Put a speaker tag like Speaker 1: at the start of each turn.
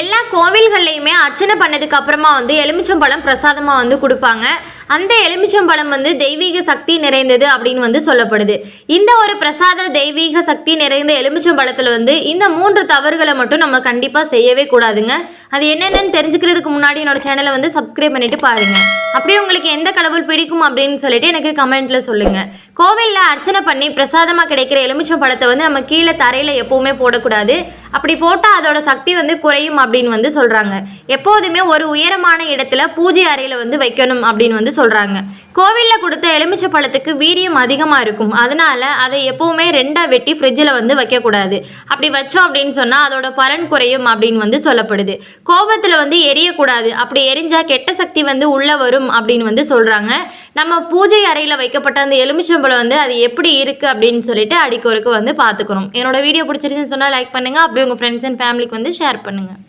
Speaker 1: எல்லா கோவில்கள்லையுமே அர்ச்சனை பண்ணதுக்கு அப்புறமா வந்து எலுமிச்சம்பழம் பிரசாதமாக வந்து கொடுப்பாங்க. அந்த எலுமிச்சம்பழம் வந்து தெய்வீக சக்தி நிறைந்தது அப்படின்னு வந்து சொல்லப்படுது. இந்த ஒரு பிரசாத தெய்வீக சக்தி நிறைந்த எலுமிச்சம்பழத்தில் வந்து இந்த மூன்று தவறுகளை மட்டும் நம்ம கண்டிப்பாக செய்யவே கூடாதுங்க. அது என்னென்னு தெரிஞ்சுக்கிறதுக்கு முன்னாடி என்னோட சேனலை வந்து சப்ஸ்கிரைப் பண்ணிட்டு பாருங்க. அப்படியே உங்களுக்கு எந்த கடவுள் பிடிக்கும் அப்படின்னு சொல்லிட்டு எனக்கு கமெண்ட்ல சொல்லுங்க. கோவிலில் அர்ச்சனை பண்ணி பிரசாதமாக கிடைக்கிற எலுமிச்சம்பழத்தை வந்து நம்ம கீழே தரையில் எப்பவுமே போடக்கூடாது. அப்படி போட்டால் அதோட சக்தி வந்து குறையும் அப்படின்னு வந்து சொல்கிறாங்க எப்போதுமே ஒரு உயரமான இடத்துல பூஜை அறையில் வந்து வைக்கணும் அப்படின்னு வந்து சொல்கிறாங்க கோவிலில் கொடுத்த எலுமிச்சை பழத்துக்கு வீரியம் அதிகமாக இருக்கும். அதனால அதை எப்பவுமே ரெண்டாக வெட்டி ஃப்ரிட்ஜில் வந்து வைக்கக்கூடாது. அப்படி வச்சோம் அப்படின்னு சொன்னால் அதோட பலன் குறையும் அப்படின்னு வந்து சொல்லப்படுது. கோபத்தில் வந்து எரியக்கூடாது. அப்படி எரிஞ்சால் கெட்ட சக்தி வந்து உள்ளே வரும் அப்படின்னு வந்து சொல்கிறாங்க நம்ம பூஜை அறையில் வைக்கப்பட்ட அந்த எலுமிச்சம்பழம் வந்து அது எப்படி இருக்குது அப்படின்னு சொல்லிட்டு அடிக்கொருக்கு வந்து பார்த்துக்கணும். என்னோட வீடியோ பிடிச்சிருச்சுன்னு சொன்னால் லைக் பண்ணுங்கள் அப்படி உங்கள் ஃப்ரெண்ட்ஸ் அண்ட் ஃபேமிலிக்கு வந்து ஷேர் பண்ணுங்கள்